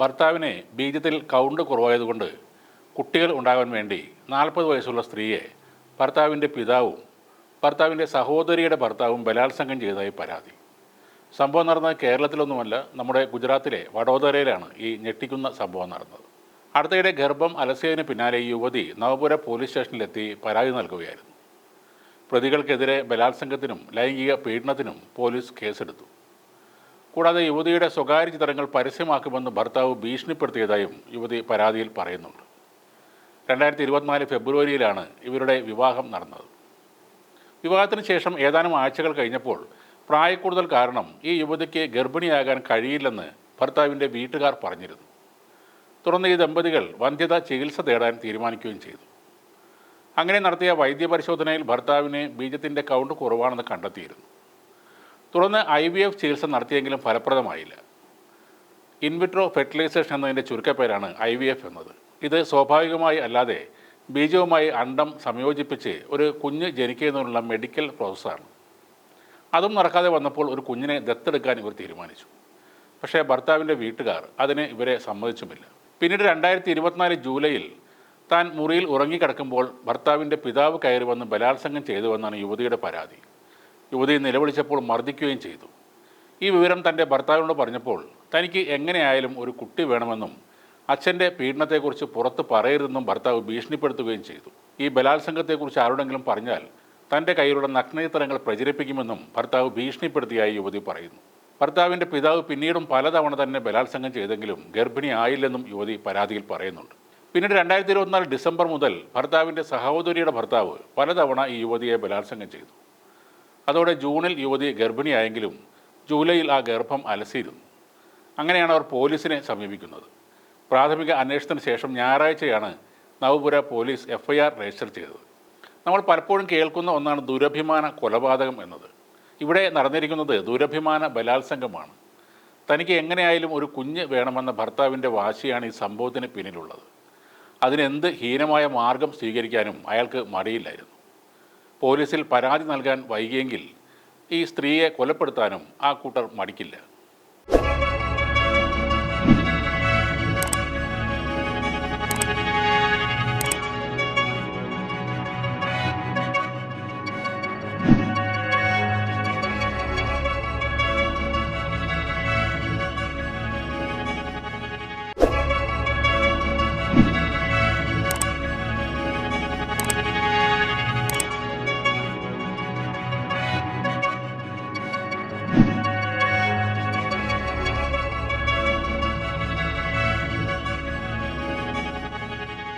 ഭർത്താവിനെ ബീജത്തിൽ കൗണ്ട് കുറവായതുകൊണ്ട് കുട്ടികൾ ഉണ്ടാകാൻ വേണ്ടി നാൽപ്പത് വയസ്സുള്ള സ്ത്രീയെ ഭർത്താവിന്റെ പിതാവും ഭർത്താവിന്റെ സഹോദരിയുടെ ഭർത്താവും ബലാത്സംഗം ചെയ്തതായി പരാതി. സംഭവം നടന്നത് കേരളത്തിലൊന്നുമല്ല നമ്മുടെ ഗുജറാത്തിലെ വഡോദരയിലാണ് ഈ ഞെട്ടിക്കുന്ന സംഭവം നടന്നത്. അടുത്തയിടെ ഗർഭം അലസിയതിന് പിന്നാലെ ഈ യുവതി നവപുര പോലീസ് സ്റ്റേഷനിലെത്തി പരാതി നൽകുകയായിരുന്നു. പ്രതികൾക്കെതിരെ ബലാത്സംഗത്തിനും ലൈംഗിക പീഡനത്തിനും പോലീസ് കേസെടുത്തു. കൂടാതെ യുവതിയുടെ സ്വകാര്യ ചിത്രങ്ങൾ പരസ്യമാക്കുമെന്ന് ഭർത്താവ് ഭീഷണിപ്പെടുത്തിയതായും യുവതി പരാതിയിൽ പറയുന്നുണ്ട്. രണ്ടായിരത്തി ഇരുപത്തിനാല് ഫെബ്രുവരിയിലാണ് ഇവരുടെ വിവാഹം നടന്നത്. വിവാഹത്തിന് ശേഷം ഏതാനും ആഴ്ചകൾ കഴിഞ്ഞപ്പോൾ പ്രായക്കൂടുതൽ കാരണം ഈ യുവതിക്ക് ഗർഭിണിയാകാൻ കഴിയില്ലെന്ന് ഭർത്താവിന്റെ വീട്ടുകാർ പറഞ്ഞിരുന്നു. തുടർന്ന് ഈ ദമ്പതികൾ വന്ധ്യത ചികിത്സ തേടാൻ തീരുമാനിക്കുകയും ചെയ്തു. അങ്ങനെ നടത്തിയ വൈദ്യപരിശോധനയിൽ ഭർത്താവിന് ബീജത്തിന്റെ കൗണ്ട് കുറവാണെന്ന് കണ്ടെത്തിയിരുന്നു. തുടർന്ന് ഐ വി എഫ് ചികിത്സ നടത്തിയെങ്കിലും ഫലപ്രദമായില്ല. ഇൻവിട്രോ ഫെർട്ടിലൈസേഷൻ എന്നതിന്റെ ചുരുക്കപ്പേരാണ് ഐ വി എഫ് എന്നത്. ഇത് സ്വാഭാവികമായി അല്ലാതെ ബീജവുമായി അണ്ടം സംയോജിപ്പിച്ച് ഒരു കുഞ്ഞ് ജനിക്കുന്നതിനുള്ള മെഡിക്കൽ പ്രോസസ്സാണ്. അതും നടക്കാതെ വന്നപ്പോൾ ഒരു കുഞ്ഞിനെ ദത്തെടുക്കാൻ ഇവർ തീരുമാനിച്ചു. പക്ഷേ ഭർത്താവിന്റെ വീട്ടുകാർ അതിന് ഇവരെ സമ്മതിച്ചുമില്ല. പിന്നീട് രണ്ടായിരത്തി ഇരുപത്തിനാല് ജൂലൈയിൽ താൻ മുറിയിൽ ഉറങ്ങിക്കിടക്കുമ്പോൾ ഭർത്താവിന്റെ പിതാവ് കയറി വന്ന് ബലാത്സംഗം ചെയ്തുവെന്നാണ് യുവതിയുടെ പരാതി. യുവതി നിലവിളിച്ചപ്പോൾ മർദ്ദിക്കുകയും ചെയ്തു. ഈ വിവരം തന്റെ ഭർത്താവിനോട് പറഞ്ഞപ്പോൾ തനിക്ക് എങ്ങനെയായാലും ഒരു കുട്ടി വേണമെന്നും അച്ഛന്റെ പീഡനത്തെക്കുറിച്ച് പുറത്ത് പറയരുതെന്നും ഭർത്താവ് ഭീഷണിപ്പെടുത്തുകയും ചെയ്തു. ഈ ബലാത്സംഗത്തെക്കുറിച്ച് ആരോടെങ്കിലും പറഞ്ഞാൽ തന്റെ കയ്യിലുള്ള നഗ്നചിത്രങ്ങൾ പ്രചരിപ്പിക്കുമെന്നും ഭർത്താവ് ഭീഷണിപ്പെടുത്തിയായി യുവതി പറയുന്നു. ഭർത്താവിന്റെ പിതാവ് പിന്നീടും പലതവണ തന്നെ ബലാത്സംഗം ചെയ്തെങ്കിലും ഗർഭിണി ആയില്ലെന്നും യുവതി പരാതിയിൽ പറയുന്നുണ്ട്. പിന്നീട് രണ്ടായിരത്തി ഇരുപത്തിനാല് ഡിസംബർ മുതൽ ഭർത്താവിന്റെ സഹോദരിയുടെ ഭർത്താവ് പലതവണ ഈ യുവതിയെ ബലാത്സംഗം ചെയ്തു. അതോടെ ജൂണിൽ യുവതി ഗർഭിണിയായെങ്കിലും ജൂലൈയിൽ ആ ഗർഭം അലസിയിരുന്നു. അങ്ങനെയാണ് അവർ പോലീസിനെ സമീപിക്കുന്നത്. പ്രാഥമിക അന്വേഷണത്തിന് ശേഷം ഞായറാഴ്ചയാണ് നവപുര പോലീസ് എഫ്ഐആർ രജിസ്റ്റർ ചെയ്തത്. നമ്മൾ പലപ്പോഴും കേൾക്കുന്ന ഒന്നാണ് ദുരഭിമാന കൊലപാതകം എന്നത്. ഇവിടെ നടന്നിരിക്കുന്നത് ദുരഭിമാന ബലാത്സംഗമാണ്. തനിക്ക് എങ്ങനെയായാലും ഒരു കുഞ്ഞ് വേണമെന്ന ഭർത്താവിന്റെ വാശിയാണ് ഈ സംഭവത്തിന് പിന്നിലുള്ളത്. അതിനെന്ത് ഹീനമായ മാർഗം സ്വീകരിക്കാനും അയാൾക്ക് മടിയില്ലായിരുന്നു. പോലീസിൽ പരാതി നൽകാൻ വൈകിയെങ്കിൽ ഈ സ്ത്രീയെ കൊലപ്പെടുത്താനും ആ കൂട്ടർ മടിക്കില്ല.